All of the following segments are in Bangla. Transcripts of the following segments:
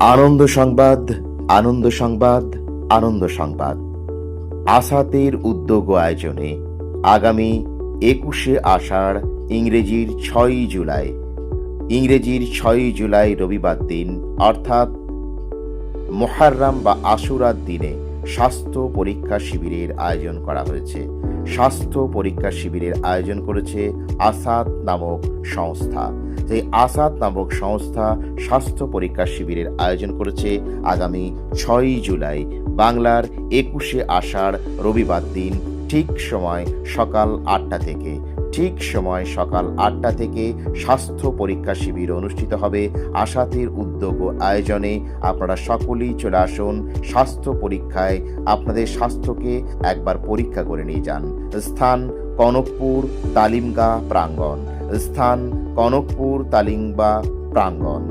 আনন্দ সংবাদ আনন্দ সংবাদ আনন্দ সংবাদ। আসাতের উদ্যোগ আয়োজনে আগামী একুশে আষাঢ় ইংরেজির ছয়ই জুলাই, ইংরেজির ছয়ই জুলাই রবিবার দিন, অর্থাৎ মোহাররাম বা আশুরার দিনে স্বাস্থ্য পরীক্ষা শিবিরের আয়োজন করা হয়েছে। স্বাস্থ্য পরীক্ষা শিবিরের আয়োজন করেছে আসাদ নামক সংস্থা। সেই আসাদ নামক সংস্থা স্বাস্থ্য পরীক্ষা শিবিরের আয়োজন করেছে আগামী ছয়ই জুলাই। বাংলার একুশে আষাঢ় রবিবার দিন ঠিক সময় সকাল আটটা থেকে, ঠিক সময় সকাল আটটা থেকে স্বাস্থ্য পরীক্ষা শিবির অনুষ্ঠিত হবে। আশাতের উদ্যোগ ও আয়োজনে আপনারা সকলেই চলে আসুন স্বাস্থ্য পরীক্ষায়। আপনাদের স্বাস্থ্যকে একবার পরীক্ষা করে নিয়ে যান। স্থান কনকপুর তালিমগা প্রাঙ্গণ। স্থান কনকপুর তালিমগা প্রাঙ্গণ।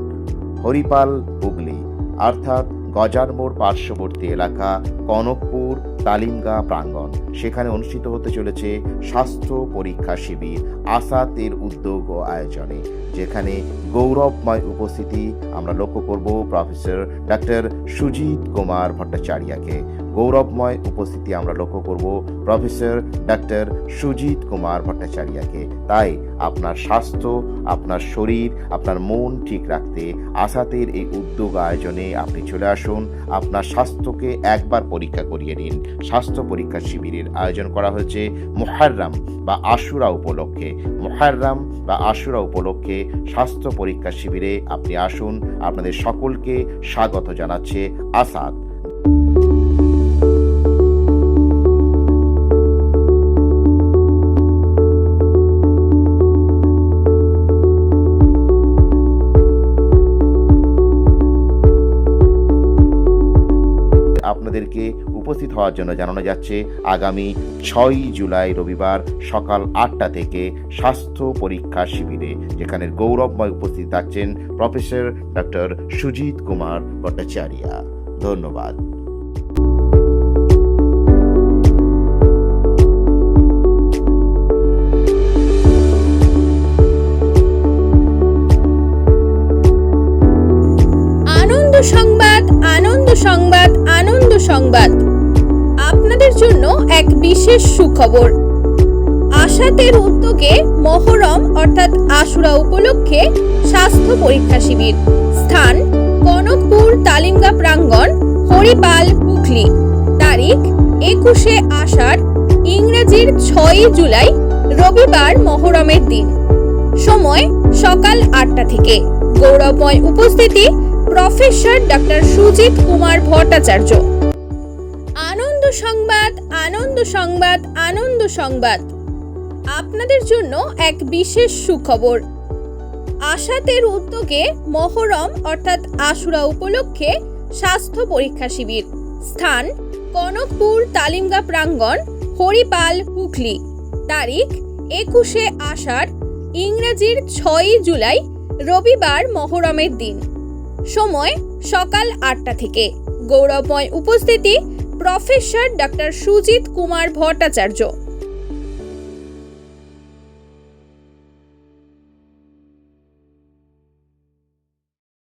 হরিপাল, হুগলি। অর্থাৎ গজার মোড় পার্শ্ববর্তী এলাকা কনকপুর তালিমগা প্রাঙ্গণ। সেখানে অনুষ্ঠিত হতে চলেছে স্বাস্থ্য পরীক্ষা শিবির আসাতের উদ্যোগ ও আয়োজনে, যেখানে গৌরবময় উপস্থিতি আমরা লক্ষ্য করব প্রফেসর ডাক্তার সুজিত কুমার ভট্টাচার্যকে। গৌরবময় উপস্থিতি আমরা লক্ষ্য করব প্রফেসর ডাক্তার সুজিত কুমার ভট্টাচার্যকে। তাই আপনার স্বাস্থ্য, আপনার শরীর, আপনার মন ঠিক রাখতে আসাতের এই উদ্যোগ আয়োজনে আপনি চলে আসুন। আপনার স্বাস্থ্যকে একবার পরীক্ষা করিয়ে নিন। স্বাস্থ্য পরীক্ষা শিবিরের আয়োজন করা হয়েছে মোহাররাম বা আশুরা উপলক্ষে। মোহাররাম বা আশুরা উপলক্ষে স্বাস্থ্য পরীক্ষা শিবিরে আপনি আসুন, আপনাদের সকলকে স্বাগত জানাচ্ছে আসাদ। আপনাদেরকে উপস্থিত হওয়ার জন্য জানানো যাচ্ছে, আগামী ছয়ই জুলাই রবিবার সকাল আটটা থেকে স্বাস্থ্য পরীক্ষা শিবিরে, যেখানে গৌরবময় উপস্থিত থাকছেন প্রফেসর ডক্টর সুজিত কুমার ভট্টাচার্য। ধন্যবাদ। সংবাদ, আনন্দ সংবাদ আনন্দ সংবাদ। জন্য এক বিশেষ সুখবর। আশাতের উদ্যোগে মহরম, অর্থাৎ আশুরা উপলক্ষে স্বাস্থ্য পরীক্ষা শিবির। স্থান, কনকপুর তালিমগা প্রাঙ্গণ, হরিপাল, হুগলি। তারিখ, একুশে আষাঢ়, ইংরেজির ছয়ই জুলাই, রবিবার মহরমের দিন। সময়, সকাল আটটা থেকে। গৌরবময় উপস্থিতি, প্রফেসর ডক্টর সুজিত কুমার ভট্টাচার্য। সংবাদ, আনন্দ সংবাদ আনন্দ সংবাদ। আপনাদের জন্য এক বিশেষ সুখবর। আশাতের উদ্যোগে মহরম, অর্থাৎ আশুরা উপলক্ষে স্বাস্থ্য পরীক্ষা শিবির। স্থান, কনকপুর, তালিমগা প্রাঙ্গণ, হরিপাল, হুগলি। তারিখ, একুশে আষাঢ়, ইংরেজির ছয়ই জুলাই, রবিবার মহরমের দিন। সময় সকাল আটটা থেকে। গৌরবময় উপস্থিতি প্রফেসর ডক্টর সুজিত কুমার ভট্টাচার্য।